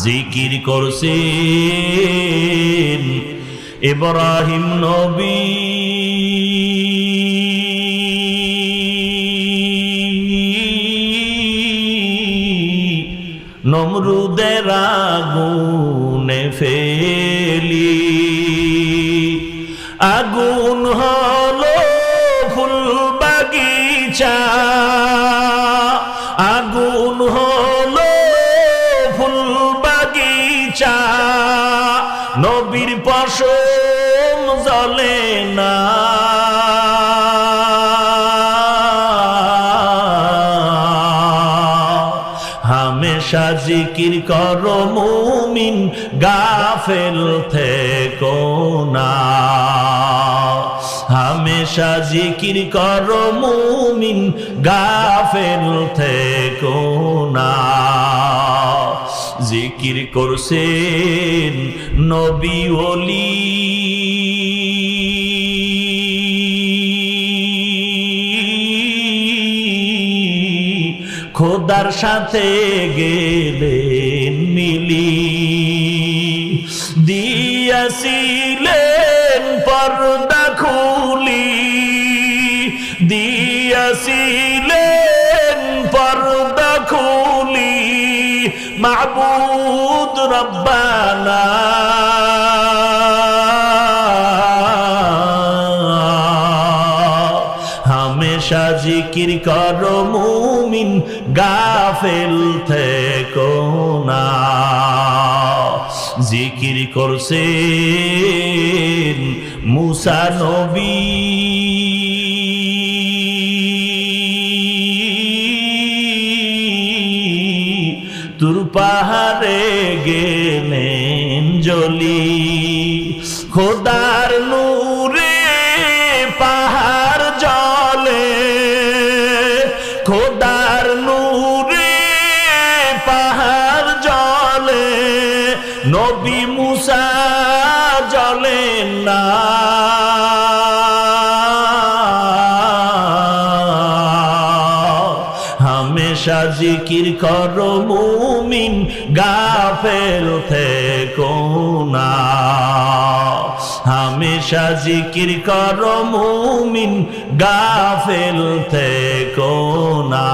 জিকির করছেন ইব্রাহিম নবী। নমরুদের আগুনে ফেলি। আগুন হলো ফুল বাগিচা নবীর পশম জ্বলে না। হামেশা জিকির কর মুমিন, গাফেল থেকো না। হামেশা জিকির কর মুমিন, গাফেল থেকো না। জিকির করছেন নবী ওলি। খোদার সাথে গেলেন মিলি। দিয়াছিলেন পর্দা খুলি। দিয়াছিলেন মাবুদ রব্বানা। হামেশা জিকির কর মুমিন গাফেল থেকো না। জিকির করছেন মুসা নবী। তুর পাহাড়ে গেলেন জলি। খোদার নূরে পাহাড় জলে। খোদার নূরে পাহাড় জলে। নবী মুসা জলেন না। হামেশা জিকির কর মুমিন গাফেল থেকো না। হামেশা জিকির কর মুমিন গাফেল থেকো না।